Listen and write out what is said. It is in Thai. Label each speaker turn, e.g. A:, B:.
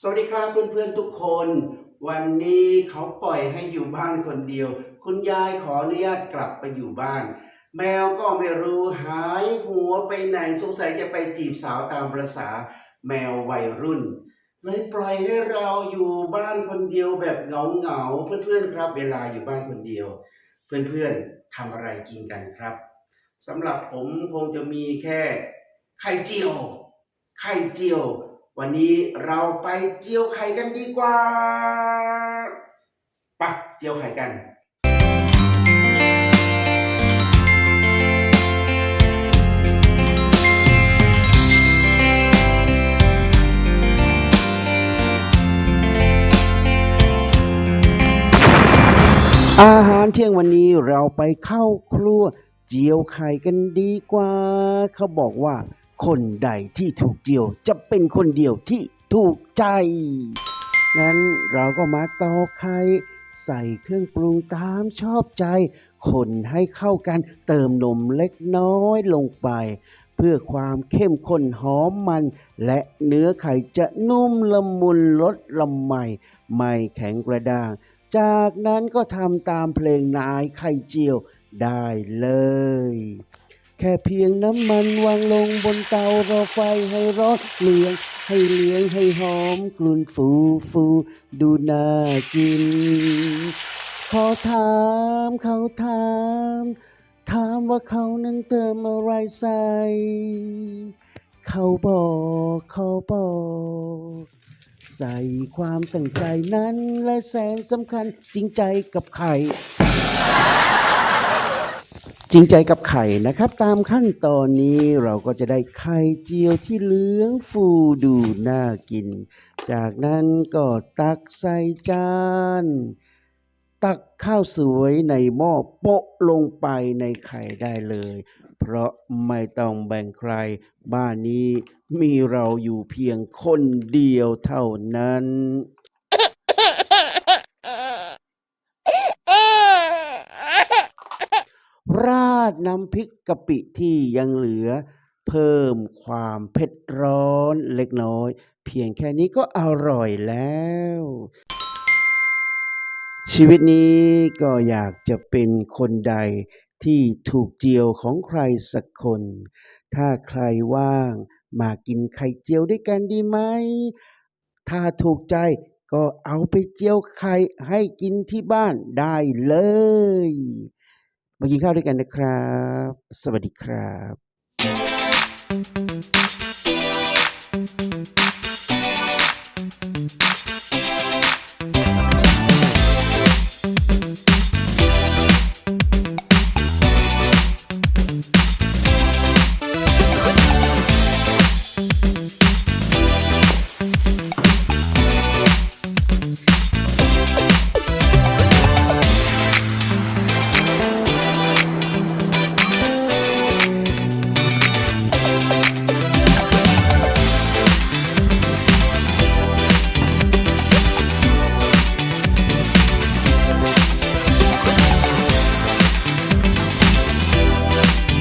A: สวัสดีครับเพื่อนๆทุกคน วันนี้เขาปล่อยให้อยู่บ้านคนเดียว คุณยายขออนุญาตกลับไปอยู่บ้าน แมวก็ไม่รู้หายหัวไปไหนสงสัยจะไปจีบสาวตามประษาแมววัยรุ่น เลยปล่อยให้เราอยู่บ้านคนเดียวแบบเหงาๆเพื่อนๆครับ เวลาอยู่บ้านคนเดียว เพื่อนๆทำอะไรกินกันครับสำหรับผมคงจะมีแค่ ไข่เจียว ไข่เจียว วันนี้เราไปเจียวไข่กันดีกว่าไปะเจียวไข่กันอาหารเที่ยงวันนี้เราไปเข้าครัว เจียวไข่กันดีกว่า เขาบอกว่า คนใดที่ถูกเจียว จะเป็นคนเดียวที่ถูกใจงั้นเราก็มาตอกไข่ใส่เครื่องปรุงตามชอบใจ คนให้เข้ากันเติมนมเล็กน้อยลงไป เพื่อความเข้มข้นหอมมัน และเนื้อไข่จะนุ่มละมุนลดละไมไม่แข็งกระด้าง จากนั้นก็ทำตามเพลงนายไข่เจียวได้เลย แค่เพียงน้ำมันวางลงบนเตารอไฟให้ร้อนเหลี้ยงให้เลี้ยงให้หอมกลุ่นฟูฟูดูน่ากิน ขอถามเขาถาม ถามว่าเขานั้นเติมอะไรใส่ เขาบอกเขาบอกใส่ความตั้งใจนั้นและแสนสำคัญจริงใจกับไข่ จริงใจกับไข่นะครับ ตามขั้นตอนนี้เราก็จะได้ไข่เจียวที่เหลืองฟูดูน่ากิน จากนั้นก็ตักใส่จาน ตักข้าวสวยในหม้อโปะลงไปในไข่ได้เลย เพราะไม่ต้องแบ่งใคร บ้านนี้มีเราอยู่เพียงคนเดียวเท่านั้น ราดน้ำพริกกะปิที่ยังเหลือ เพิ่มความเผ็ดร้อนเล็กน้อย เพียงแค่นี้ก็อร่อยแล้ว ชีวิตนี้ก็อยากจะเป็นคนใดที่ถูกเจียวของใครสักคน ถ้าใครว่างมากินไข่เจียวด้วยกันดีไหม ถ้าถูกใจก็เอาไปเจียวไข่ให้กินที่บ้านได้เลย มากินข้าวด้วยกันนะครับ สวัสดีครับ
B: เ